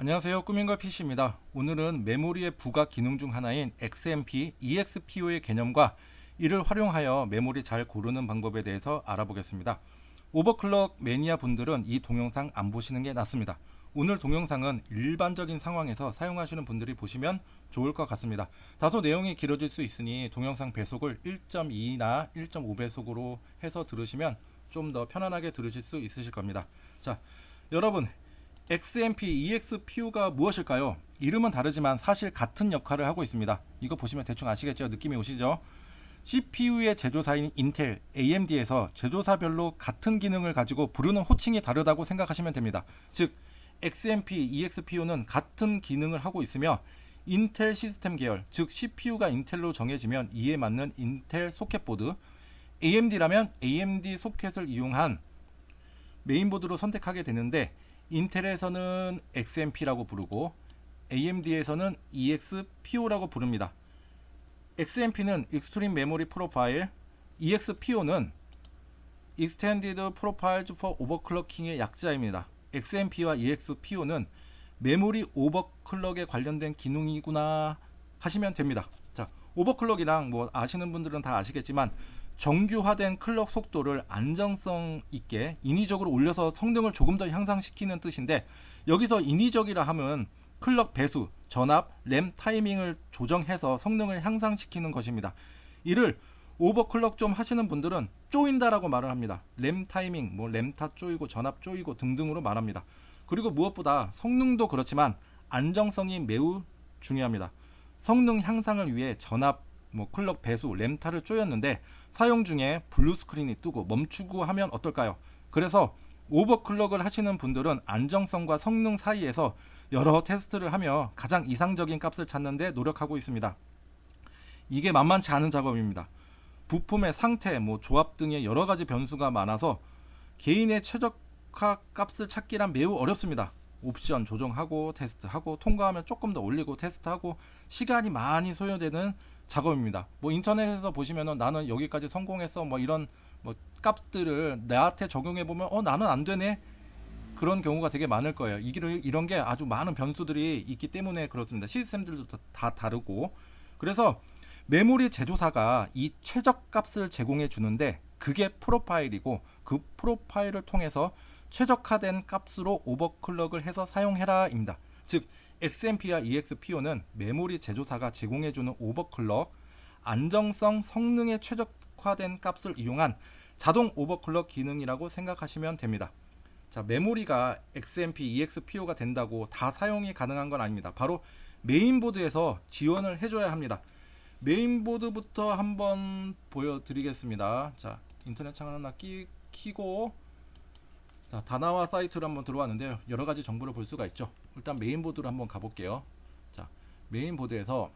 안녕하세요. 꾸민걸 PC입니다. 오늘은 메모리의 부가 기능 중 하나인 XMP, EXPO의 개념과 이를 활용하여 메모리 잘 고르는 방법에 대해서 알아보겠습니다. 오버클럭 매니아 분들은 이 동영상 안 보시는 게 낫습니다. 오늘 동영상은 일반적인 상황에서 사용하시는 분들이 보시면 좋을 것 같습니다. 다소 내용이 길어질 수 있으니 동영상 배속을 1.2나 1.5배속으로 해서 들으시면 좀 더 편안하게 들으실 수 있으실 겁니다. 자, 여러분 XMP, EXPU가 무엇일까요? 이름은 다르지만 사실 같은 역할을 하고 있습니다. 이거 보시면 대충 아시겠죠? 느낌이 오시죠? CPU의 제조사인 인텔, AMD에서 제조사별로 같은 기능을 가지고 부르는 호칭이 다르다고 생각하시면 됩니다. 즉, XMP, EXPU는 같은 기능을 하고 있으며 인텔 시스템 계열, 즉 CPU가 인텔로 정해지면 이에 맞는 인텔 소켓 보드, AMD라면 AMD 소켓을 이용한 메인보드로 선택하게 되는데 인텔에서는 XMP라고 부르고 AMD에서는 EXPO라고 부릅니다. XMP는 Extreme Memory Profile, EXPO는 Extended Profiles for Overclocking의 약자입니다. XMP와 EXPO는 메모리 오버클럭에 관련된 기능이구나 하시면 됩니다. 자, 오버클럭이랑 뭐 아시는 분들은 다 아시겠지만 정규화된 클럭 속도를 안정성 있게 인위적으로 올려서 성능을 조금 더 향상시키는 뜻인데 여기서 인위적이라 하면 클럭 배수, 전압, 램 타이밍을 조정해서 성능을 향상시키는 것입니다. 이를 오버클럭 좀 하시는 분들은 쪼인다라고 말을 합니다. 램 타이밍, 뭐 램타 쪼이고 전압 쪼이고 등등으로 말합니다. 그리고 무엇보다 성능도 그렇지만 안정성이 매우 중요합니다. 성능 향상을 위해 전압, 뭐 클럭 배수, 램타를 쪼였는데 사용 중에 블루 스크린이 뜨고 멈추고 하면 어떨까요? 그래서 오버클럭을 하시는 분들은 안정성과 성능 사이에서 여러 테스트를 하며 가장 이상적인 값을 찾는데 노력하고 있습니다. 이게 만만치 않은 작업입니다. 부품의 상태, 뭐 조합 등의 여러 가지 변수가 많아서 개인의 최적화 값을 찾기란 매우 어렵습니다. 옵션 조정하고 테스트하고 통과하면 조금 더 올리고 테스트하고 시간이 많이 소요되는 작업입니다. 뭐 인터넷에서 보시면은 나는 여기까지 성공했어 뭐 이런 뭐 값들을 나한테 적용해 보면 어 나는 안 되네 그런 경우가 되게 많을 거예요. 이게 이런 게 아주 많은 변수들이 있기 때문에 그렇습니다. 시스템들도 다, 다 다르고 그래서 메모리 제조사가 이 최적 값을 제공해 주는데 그게 프로파일이고 그 프로파일을 통해서 최적화된 값으로 오버클럭을 해서 사용해라입니다. 즉 XMP와 EXPO는 메모리 제조사가 제공해주는 오버클럭, 안정성, 성능에 최적화된 값을 이용한 자동 오버클럭 기능이라고 생각하시면 됩니다. 자, 메모리가 XMP, EXPO가 된다고 다 사용이 가능한 건 아닙니다. 바로 메인보드에서 지원을 해줘야 합니다. 메인보드부터 한번 보여드리겠습니다. 자, 인터넷 창을 하나 끼, 키고 자, 다나와 사이트로 한번 들어왔는데요. 여러 가지 정보를 볼 수가 있죠. 일단 메인보드로 한번 가볼게요. 자, 메인보드에서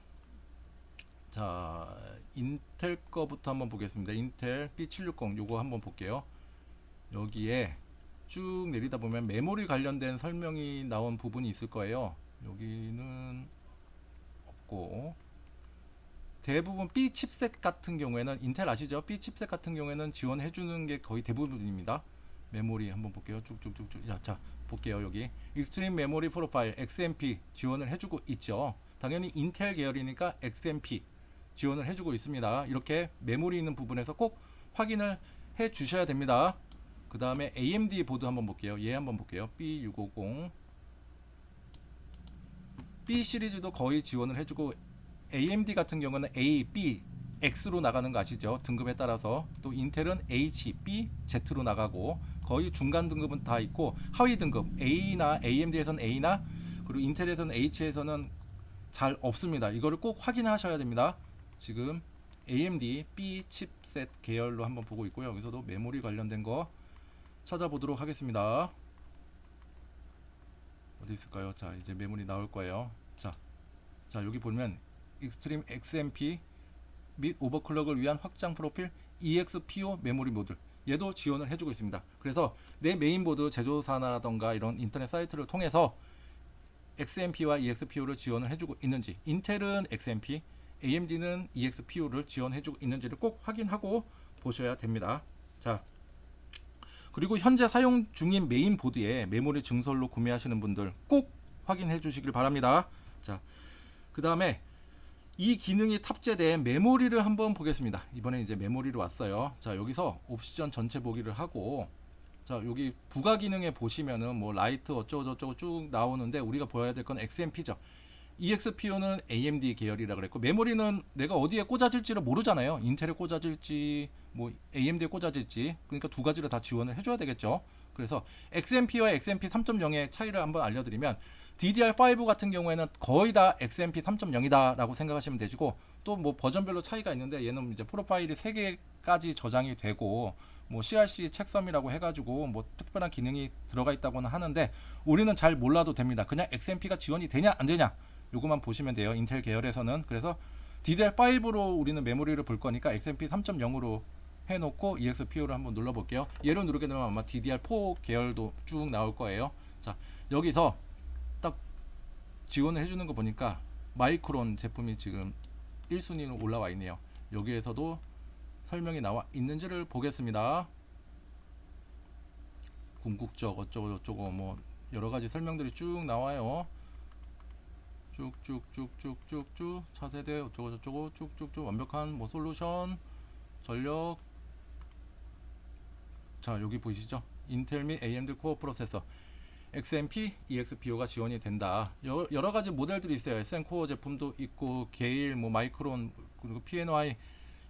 자, 인텔 거부터 한번 보겠습니다. 인텔 B760 요거 한번 볼게요. 여기에 쭉 내리다 보면 메모리 관련된 설명이 나온 부분이 있을 거예요. 여기는 없고 대부분 B 칩셋 같은 경우에는 인텔 아시죠? B 칩셋 같은 경우에는 지원해 주는 게 거의 대부분입니다. 메모리 한번 볼게요. 쭉쭉쭉쭉. 자, 자, 볼게요. 여기 익스트림 메모리 프로파일 XMP 지원을 해주고 있죠. 당연히 인텔 계열이니까 XMP 지원을 해주고 있습니다. 이렇게 메모리 있는 부분에서 꼭 확인을 해 주셔야 됩니다. 그 다음에 AMD 보드 한번 볼게요. 얘 한번 볼게요. B650 B 시리즈도 거의 지원을 해주고 AMD 같은 경우는 A, B, X로 나가는 거 아시죠? 등급에 따라서 또 인텔은 H, B, Z로 나가고 거의 중간 등급은 다 있고 하위 등급 A나 AMD에서는 A나 그리고 인텔에서는 H에서는 잘 없습니다. 이거를 꼭 확인하셔야 됩니다. 지금 AMD B 칩셋 계열로 한번 보고 있고요. 여기서도 메모리 관련된 거 찾아보도록 하겠습니다. 어디 있을까요? 자, 이제 메모리 나올 거예요. 자, 자 여기 보면 익스트림 XMP 및 오버클럭을 위한 확장 프로필 EXPO 메모리 모듈 얘도 지원을 해주고 있습니다. 그래서 내 메인보드 제조사나라던가 이런 인터넷 사이트를 통해서 XMP와 EXPO를 지원을 해주고 있는지 인텔은 XMP, AMD는 EXPO를 지원해주고 있는지를 꼭 확인하고 보셔야 됩니다. 자, 그리고 현재 사용 중인 메인 보드에 메모리 증설로 구매하시는 분들 꼭 확인해 주시길 바랍니다. 자, 그 다음에 이 기능이 탑재된 메모리를 한번 보겠습니다. 이번에 이제 메모리로 왔어요. 자, 여기서 옵션 전체 보기를 하고 자, 여기 부가 기능에 보시면은 뭐 라이트 어쩌고 저쩌고 쭉 나오는데 우리가 보아야 될 건 XMP죠. EXPO는 AMD 계열이라 그랬고 메모리는 내가 어디에 꽂아질지를 모르잖아요. 인텔에 꽂아질지 뭐 AMD에 꽂아질지 그러니까 두 가지를 다 지원을 해줘야 되겠죠. 그래서 XMP와 XMP 3.0의 차이를 한번 알려드리면 DDR5 같은 경우에는 거의 다 XMP 3.0이다라고 생각하시면 되시고 또 뭐 버전별로 차이가 있는데 얘는 이제 프로파일이 3개까지 저장이 되고 뭐 CRC 책섬이라고 해가지고 뭐 특별한 기능이 들어가 있다고는 하는데 우리는 잘 몰라도 됩니다. 그냥 XMP가 지원이 되냐 안 되냐 요것만 보시면 돼요. 인텔 계열에서는 그래서 DDR5로 우리는 메모리를 볼 거니까 XMP 3.0으로 해놓고 EXPO를 한번 눌러볼게요. 얘를 누르게 되면 아마 DDR4 계열도 쭉 나올 거예요. 자 여기서 딱 지원을 해주는 거 보니까 마이크론 제품이 지금 1순위로 올라와 있네요. 여기에서도 설명이 나와 있는지를 보겠습니다. 궁극적 어쩌고 저쩌고 뭐 여러 가지 설명들이 쭉 나와요. 쭉쭉쭉쭉쭉쭉 차세대 어쩌고 저쩌고 쭉쭉쭉 완벽한 뭐 솔루션 전력 자 여기 보이시죠? 인텔 및 AMD 코어 프로세서 XMP, EXPO가 지원이 된다. 여, 여러 가지 모델들이 있어요. SN 코어 제품도 있고 게일, 뭐 마이크론 그리고 PNY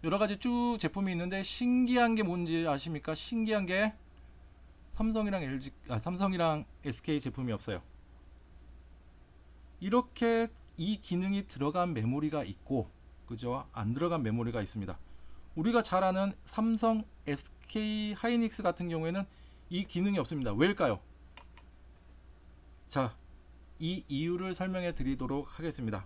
여러 가지 쭉 제품이 있는데 신기한 게 뭔지 아십니까? 신기한 게 삼성이랑 LG 아 삼성이랑 SK 제품이 없어요. 이렇게 이 기능이 들어간 메모리가 있고 그죠? 안 들어간 메모리가 있습니다. 우리가 잘 아는 삼성, SK 하이닉스 같은 경우에는 이 기능이 없습니다. 왜일까요? 자, 이 이유를 설명해 드리도록 하겠습니다.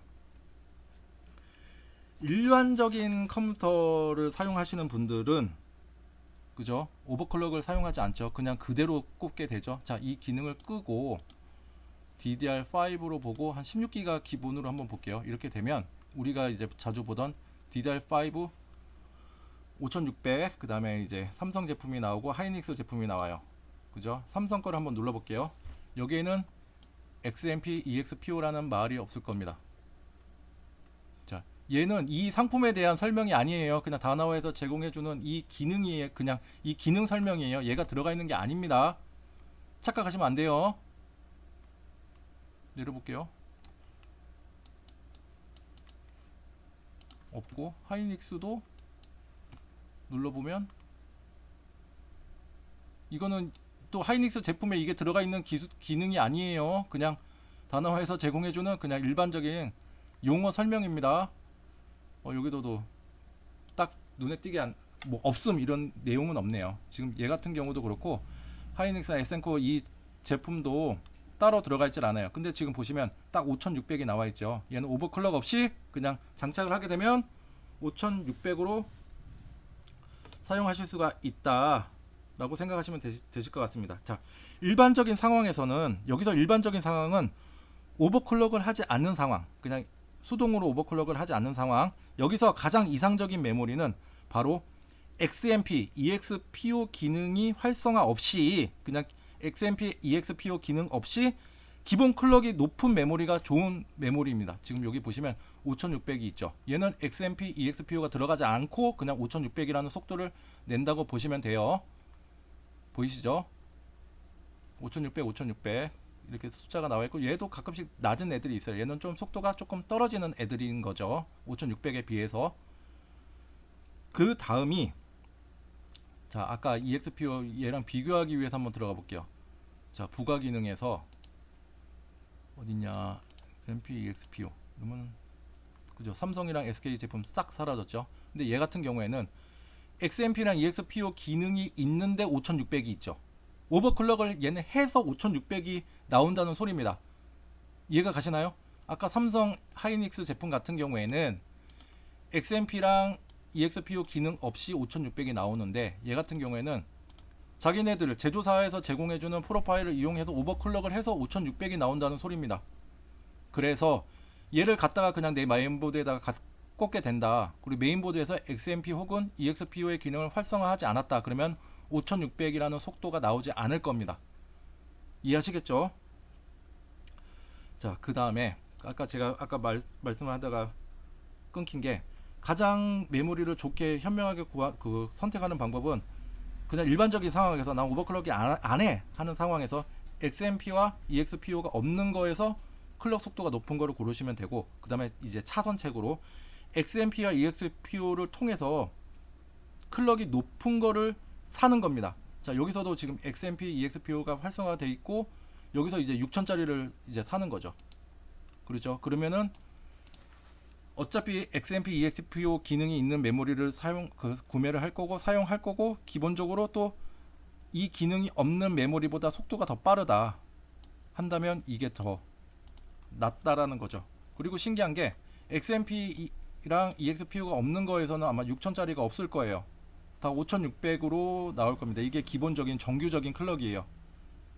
일반적인 컴퓨터를 사용하시는 분들은 그죠? 오버클럭을 사용하지 않죠. 그냥 그대로 꼽게 되죠. 자, 이 기능을 끄고 DDR5로 보고 한 16기가 기본으로 한번 볼게요. 이렇게 되면 우리가 이제 자주 보던 DDR5 5600 그다음에 이제 삼성 제품이 나오고 하이닉스 제품이 나와요. 그죠? 삼성 거를 한번 눌러 볼게요. 여기에는 XMP EXPO라는 말이 없을 겁니다. 자, 얘는 이 상품에 대한 설명이 아니에요. 그냥 다나와에서 제공해주는 이 기능이 그냥 이 기능 설명이에요. 얘가 들어가 있는 게 아닙니다. 착각하시면 안 돼요. 내려볼게요. 없고 하이닉스도 눌러보면 이거는 또 하이닉스 제품에 이게 들어가 있는 기수, 기능이 아니에요. 그냥 단어화에서 제공해주는 그냥 일반적인 용어 설명입니다. 어, 여기도도 딱 눈에 띄게 안, 뭐 없음 이런 내용은 없네요. 지금 얘 같은 경우도 그렇고 하이닉스나 에센코 이 제품도 따로 들어가 있질 않아요. 근데 지금 보시면 딱 5600이 나와 있죠. 얘는 오버클럭 없이 그냥 장착을 하게 되면 5600으로 사용하실 수가 있다. 라고 생각하시면 되시, 되실 것 같습니다. 자, 일반적인 상황에서는 여기서 일반적인 상황은 오버클럭을 하지 않는 상황, 그냥 수동으로 오버클럭을 하지 않는 상황. 여기서 가장 이상적인 메모리는 바로 XMP, EXPO 기능이 활성화 없이 그냥 XMP, EXPO 기능 없이 기본 클럭이 높은 메모리가 좋은 메모리입니다. 지금 여기 보시면 5600이 있죠. 얘는 XMP, EXPO가 들어가지 않고 그냥 5600이라는 속도를 낸다고 보시면 돼요. 보이시죠? 5600, 5600 이렇게 숫자가 나와 있고 얘도 가끔씩 낮은 애들이 있어요. 얘는 좀 속도가 조금 떨어지는 애들인 거죠. 5600에 비해서 그 다음이 자 아까 EXPO 얘랑 비교하기 위해서 한번 들어가 볼게요. 자 부가 기능에서 어딨냐 XMP, EXPO 그러면 그죠 삼성이랑 SK 제품 싹 사라졌죠. 근데 얘 같은 경우에는 XMP랑 EXPO 기능이 있는데 5600이 있죠. 오버클럭을 얘는 해서 5600이 나온다는 소리입니다. 이해가 가시나요? 아까 삼성 하이닉스 제품 같은 경우에는 XMP랑 EXPO 기능 없이 5600이 나오는데 얘 같은 경우에는 자기네들 제조사에서 제공해주는 프로파일을 이용해서 오버클럭을 해서 5600이 나온다는 소리입니다. 그래서 얘를 갖다가 그냥 내 마인보드에다가 가, 꽂게 된다. 그리고 메인보드에서 XMP 혹은 EXPO의 기능을 활성화하지 않았다. 그러면 5600이라는 속도가 나오지 않을 겁니다. 이해하시겠죠? 자, 그 다음에 아까 제가 아까 말, 말씀을 하다가 끊긴 게 가장 메모리를 좋게 현명하게 구하, 그 선택하는 방법은 그냥 일반적인 상황에서 난 오버클럭이 안, 안 해 하는 상황에서 XMP와 EXPO가 없는 거에서 클럭 속도가 높은 거를 고르시면 되고 그 다음에 이제 차선책으로 XMP와 EXPO를 통해서 클럭이 높은 거를 사는 겁니다. 자 여기서도 지금 XMP, EXPO가 활성화돼 있고 여기서 이제 6천짜리를 이제 사는 거죠. 그렇죠. 그러면은 어차피 XMP, EXPO 기능이 있는 메모리를 사용 그 구매를 할 거고 사용할 거고 기본적으로 또 이 기능이 없는 메모리보다 속도가 더 빠르다 한다면 이게 더 낫다라는 거죠. 그리고 신기한 게 XMP 랑 EXPO가 없는 거에서는 아마 6천짜리가 없을 거예요. 다 5600으로 나올 겁니다. 이게 기본적인 정규적인 클럭이에요.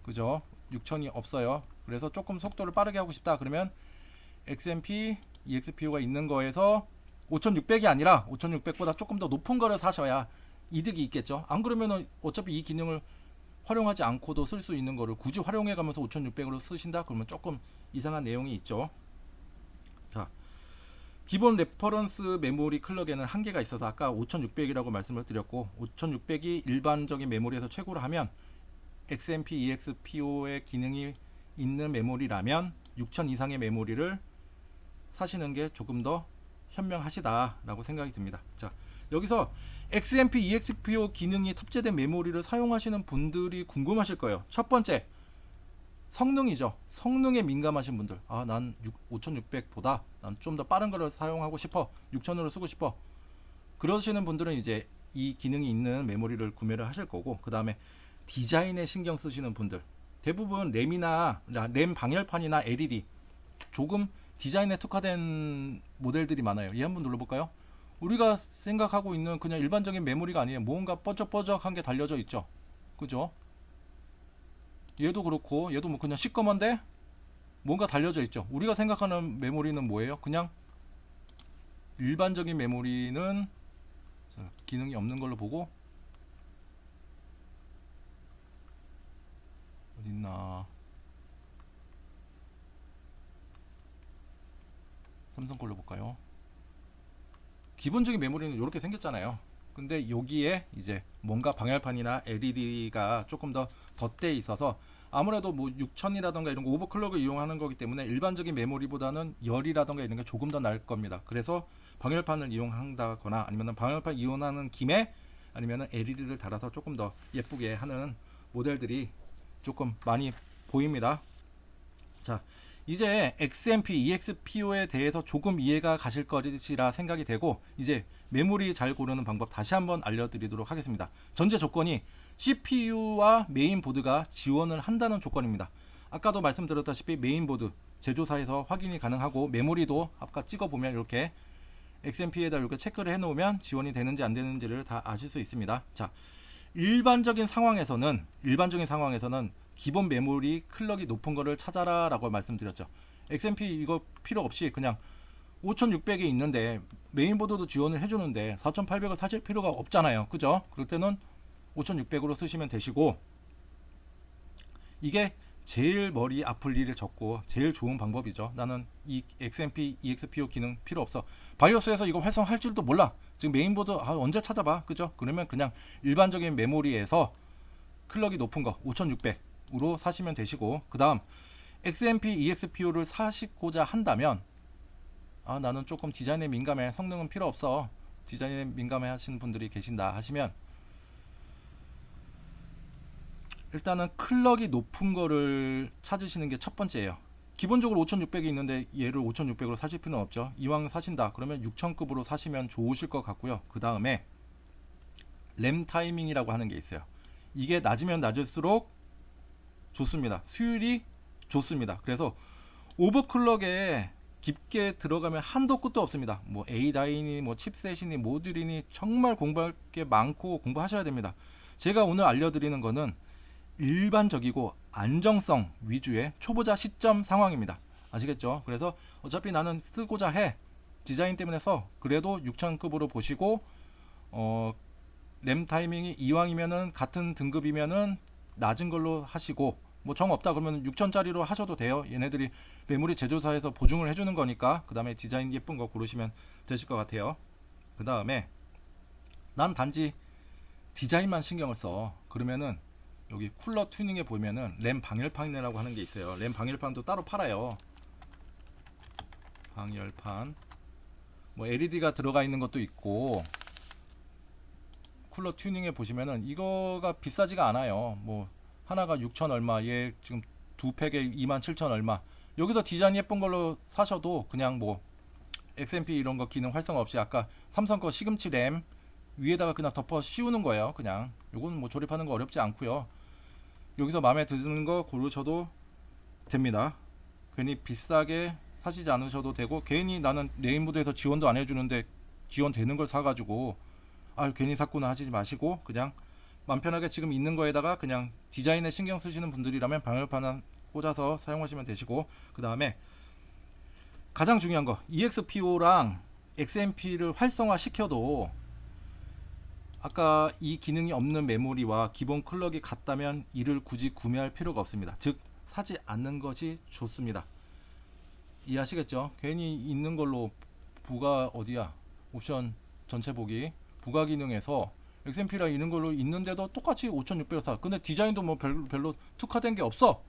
그죠? 6000이 없어요. 그래서 조금 속도를 빠르게 하고 싶다. 그러면 XMP, EXPO가 있는 거에서 5600이 아니라 5600보다 조금 더 높은 거를 사셔야 이득이 있겠죠. 안 그러면은 어차피 이 기능을 활용하지 않고도 쓸 수 있는 거를 굳이 활용해 가면서 5600으로 쓰신다? 그러면 조금 이상한 내용이 있죠. 자, 기본 레퍼런스 메모리 클럭에는 한계가 있어서 아까 5600이라고 말씀을 드렸고 5600이 일반적인 메모리에서 최고로 하면 XMP, EXPO의 기능이 있는 메모리라면 6000 이상의 메모리를 사시는 게 조금 더 현명하시다라고 생각이 듭니다. 자, 여기서 XMP, EXPO 기능이 탑재된 메모리를 사용하시는 분들이 궁금하실 거예요. 첫 번째, 성능이죠. 성능에 민감하신 분들. 아, 난 5600보다 난 좀 더 빠른 거를 사용하고 싶어. 6000으로 쓰고 싶어. 그러시는 분들은 이제 이 기능이 있는 메모리를 구매를 하실 거고, 그 다음에 디자인에 신경 쓰시는 분들. 대부분 램이나 램 방열판이나 LED 조금 디자인에 특화된 모델들이 많아요. 얘 한번 눌러 볼까요? 우리가 생각하고 있는 그냥 일반적인 메모리가 아니에요. 뭔가 뻐쩍뻐쩍한 게 달려져 있죠. 그죠? 얘도 그렇고 얘도 뭐 그냥 시꺼먼데 뭔가 달려져 있죠. 우리가 생각하는 메모리는 뭐예요? 그냥 일반적인 메모리는 자, 기능이 없는 걸로 보고 어딨나 삼성 걸로 볼까요? 기본적인 메모리는 이렇게 생겼잖아요. 근데 여기에 이제 뭔가 방열판이나 LED가 조금 더 덧대 있어서 아무래도 뭐 6000이라던가 이런 거 오버클럭을 이용하는 거기 때문에 일반적인 메모리보다는 열이라던가 이런 게 조금 더 나을 겁니다. 그래서 방열판을 이용한다거나 아니면 방열판 이용하는 김에 아니면 LED를 달아서 조금 더 예쁘게 하는 모델들이 조금 많이 보입니다. 자, 이제 XMP, EXPO에 대해서 조금 이해가 가실 것이라 생각이 되고 이제 메모리 잘 고르는 방법 다시 한번 알려드리도록 하겠습니다. 전제 조건이 CPU와 메인보드가 지원을 한다는 조건입니다. 아까도 말씀드렸다시피 메인보드 제조사에서 확인이 가능하고 메모리도 아까 찍어보면 이렇게 XMP에다 이렇게 체크를 해놓으면 지원이 되는지 안 되는지를 다 아실 수 있습니다. 자, 일반적인 상황에서는 일반적인 상황에서는 기본 메모리 클럭이 높은 거를 찾아라라고 말씀드렸죠. XMP 이거 필요 없이 그냥 5600이 있는데 메인보드도 지원을 해주는데 4800을 사실 필요가 없잖아요. 그죠? 그럴 때는 5600으로 쓰시면 되시고 이게 제일 머리 아플 일을 적고 제일 좋은 방법이죠. 나는 이 XMP, EXPO 기능 필요 없어. 바이오스에서 이거 활성화할 줄도 몰라. 지금 메인보드 아, 언제 찾아봐. 그죠? 그러면 그냥 일반적인 메모리에서 클럭이 높은 거 5600으로 사시면 되시고 그 다음 XMP, EXPO를 사시고자 한다면 아 나는 조금 디자인에 민감해 성능은 필요 없어 디자인에 민감해 하시는 분들이 계신다 하시면 일단은 클럭이 높은 거를 찾으시는 게 첫 번째예요. 기본적으로 5600이 있는데 얘를 5600으로 사실 필요는 없죠. 이왕 사신다 그러면 6000급으로 사시면 좋으실 것 같고요. 그 다음에 램 타이밍이라고 하는 게 있어요. 이게 낮으면 낮을수록 좋습니다. 수율이 좋습니다. 그래서 오버클럭에 깊게 들어가면 한도 끝도 없습니다. 뭐 A 다인이 뭐 칩셋이니 모듈이니 정말 공부할 게 많고 공부하셔야 됩니다. 제가 오늘 알려드리는 거는 일반적이고 안정성 위주의 초보자 시점 상황입니다. 아시겠죠? 그래서 어차피 나는 쓰고자 해 디자인 때문에 써 그래도 6000급으로 보시고 어, 램 타이밍이 이왕이면은 같은 등급이면은 낮은 걸로 하시고 뭐 정 없다 그러면 6천짜리로 하셔도 돼요. 얘네들이 메모리 제조사에서 보증을 해주는 거니까 그 다음에 디자인 예쁜 거 고르시면 되실 것 같아요. 그 다음에 난 단지 디자인만 신경을 써. 그러면은 여기 쿨러 튜닝에 보면은 램 방열판이라고 하는 게 있어요. 램 방열판도 따로 팔아요. 방열판. 뭐 LED가 들어가 있는 것도 있고 쿨러 튜닝에 보시면은 이거가 비싸지가 않아요. 뭐 하나가 6천 얼마, 얘 지금 두 팩에 2만 7천 얼마. 여기서 디자인 예쁜 걸로 사셔도 그냥 뭐 XMP 이런 거 기능 활성화 없이 아까 삼성 거 시금치 램 위에다가 그냥 덮어 씌우는 거예요. 그냥 요건 뭐 조립하는 거 어렵지 않고요. 여기서 마음에 드는 거 고르셔도 됩니다. 괜히 비싸게 사시지 않으셔도 되고 괜히 나는 레인보드에서 지원도 안 해주는데 지원되는 걸 사가지고 아 괜히 샀구나 하시지 마시고 그냥 맘 편하게 지금 있는 거에다가 그냥 디자인에 신경 쓰시는 분들이라면 방열판 꽂아서 사용하시면 되시고 그 다음에 가장 중요한 거 EXPO랑 XMP를 활성화 시켜도 아까 이 기능이 없는 메모리와 기본 클럭이 같다면 이를 굳이 구매할 필요가 없습니다. 즉 사지 않는 것이 좋습니다. 이해하시겠죠? 괜히 있는 걸로 부가 어디야? 옵션 전체 보기 부가 기능에서 XMP랑 있는 걸로 있는데도 똑같이 5,600원 사. 근데 디자인도 뭐 별, 별로 특화된 게 없어.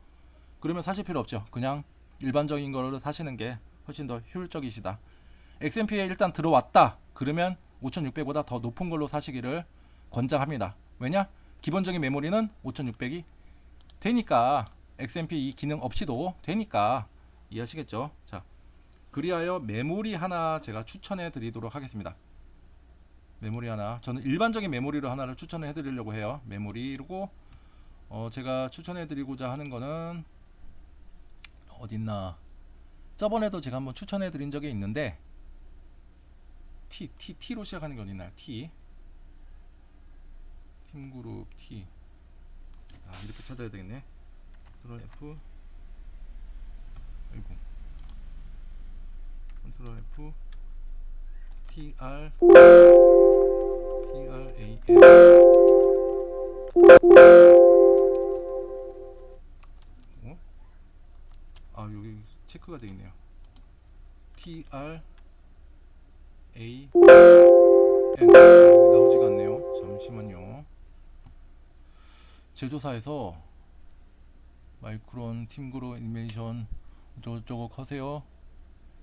그러면 사실 필요 없죠. 그냥 일반적인 거를 사시는 게 훨씬 더 효율적이시다. XMP에 일단 들어왔다. 그러면 5600보다 더 높은 걸로 사시기를 권장합니다. 왜냐? 기본적인 메모리는 5600이 되니까 XMP 이 기능 없이도 되니까 이해하시겠죠? 자, 그리하여 메모리 하나 제가 추천해 드리도록 하겠습니다. 메모리 하나. 저는 일반적인 메모리로 하나를 추천해 드리려고 해요. 메모리고 어, 제가 추천해 드리고자 하는 거는 어딨나? 저번에도 제가 한번 추천해 드린 적이 있는데 T T T로 시작하는 게 어딨나요? T 팀그룹 T 아 이렇게 찾아야 되겠네. 컨트롤 F 아이고 컨트롤 F T R T R A L 어? 아 여기 체크가 되어 있네요. T R A N 나오지가 않네요. 잠시만요. 제조사에서 마이크론 팀그로 애니메이션 어쩌고저쩌고 하세요.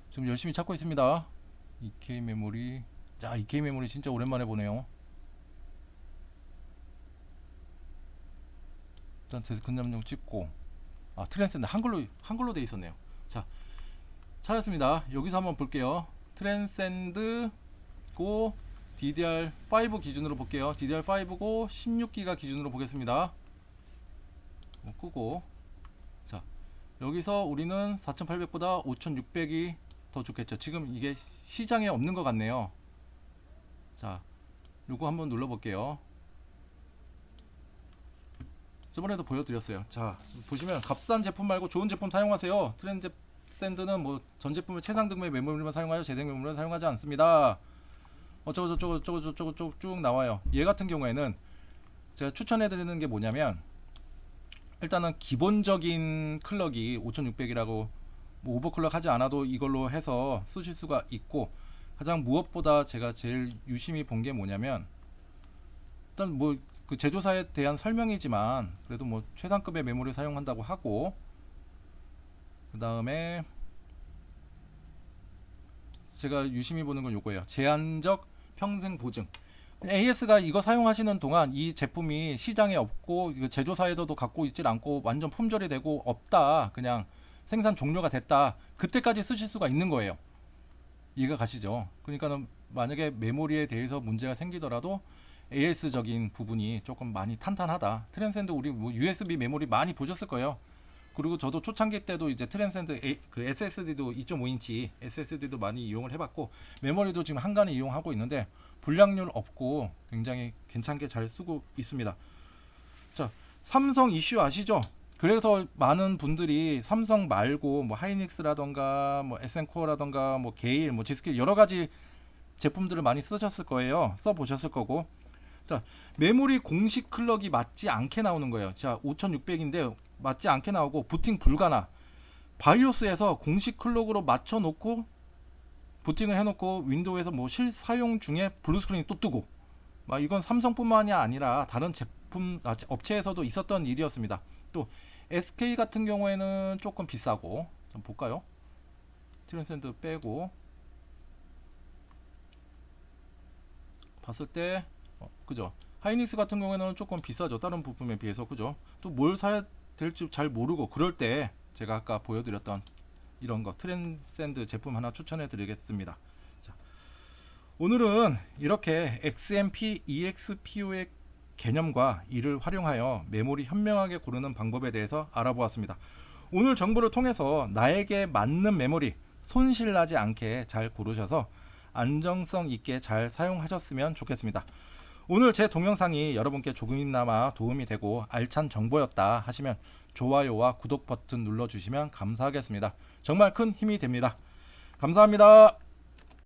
지금 열심히 찾고 있습니다. EK 메모리. 자, EK 메모리 진짜 오랜만에 보네요. 일단 데스크 남용 찍고 아 트랜센드 한글로 한글로 돼 있었네요. 자 찾았습니다. 여기서 한번 볼게요. 트랜센드 고 DDR5 기준으로 볼게요. DDR5고 16기가 기준으로 보겠습니다. 뭐 끄고 자 여기서 우리는 4800보다 5600이 더 좋겠죠. 지금 이게 시장에 없는 것 같네요. 자 요거 한번 눌러볼게요. 저번에도 보여드렸어요. 자 보시면 값싼 제품 말고 좋은 제품 사용하세요. 트렌드 샌드는 뭐 전 제품을 최상 등급의 메모리만 사용하여 재생 메모리를 사용하지 않습니다. 어쩌고 저쩌고 저쩌고 저쩌고 쭉 나와요. 얘 같은 경우에는 제가 추천해드리는 게 뭐냐면 일단은 기본적인 클럭이 5600이라고 뭐 오버클럭 하지 않아도 이걸로 해서 쓰실 수가 있고 가장 무엇보다 제가 제일 유심히 본 게 뭐냐면 일단 뭐 그 제조사에 대한 설명이지만 그래도 뭐 최상급의 메모리 사용한다고 하고 그 다음에 제가 유심히 보는 건 요거예요. 제한적 평생 보증. AS가 이거 사용하시는 동안 이 제품이 시장에 없고 제조사에서도 갖고 있질 않고 완전 품절이 되고 없다. 그냥 생산 종료가 됐다. 그때까지 쓰실 수가 있는 거예요. 이해가 가시죠? 그러니까는 만약에 메모리에 대해서 문제가 생기더라도 AS적인 부분이 조금 많이 탄탄하다. 트랜센드 우리 뭐 USB 메모리 많이 보셨을 거예요. 그리고 저도 초창기 때도 이제 트랜센드 A- 그 SSD도 2.5인치 SSD도 많이 이용을 해봤고 메모리도 지금 한간에 이용하고 있는데 불량률 없고 굉장히 괜찮게 잘 쓰고 있습니다. 자 삼성 이슈 아시죠? 그래서 많은 분들이 삼성 말고 뭐 하이닉스라던가 뭐 에센코어라던가 뭐 게일 뭐 지스킬 여러 가지 제품들을 많이 쓰셨을 거예요. 써 보셨을 거고. 자, 메모리 공식 클럭이 맞지 않게 나오는 거예요. 자, 5600인데 맞지 않게 나오고 부팅 불가나 바이오스에서 공식 클럭으로 맞춰 놓고 부팅을 해 놓고 윈도우에서 뭐 실사용 중에 블루스크린이 또 뜨고 막 이건 삼성뿐만이 아니라 다른 제품 아, 업체에서도 있었던 일이었습니다. 또 SK 같은 경우에는 조금 비싸고 좀 볼까요? 트랜센드 빼고 봤을 때 어, 그죠? 하이닉스 같은 경우에는 조금 비싸죠. 다른 부품에 비해서 그죠? 또 뭘 사야 될지 잘 모르고 그럴 때 제가 아까 보여드렸던 이런 거 트랜센드 제품 하나 추천해 드리겠습니다. 자, 오늘은 이렇게 XMP, EXPO의 개념과 이를 활용하여 메모리 현명하게 고르는 방법에 대해서 알아보았습니다. 오늘 정보를 통해서 나에게 맞는 메모리 손실 나지 않게 잘 고르셔서 안정성 있게 잘 사용하셨으면 좋겠습니다. 오늘 제 동영상이 여러분께 조금이나마 도움이 되고 알찬 정보였다 하시면 좋아요와 구독 버튼 눌러주시면 감사하겠습니다. 정말 큰 힘이 됩니다. 감사합니다.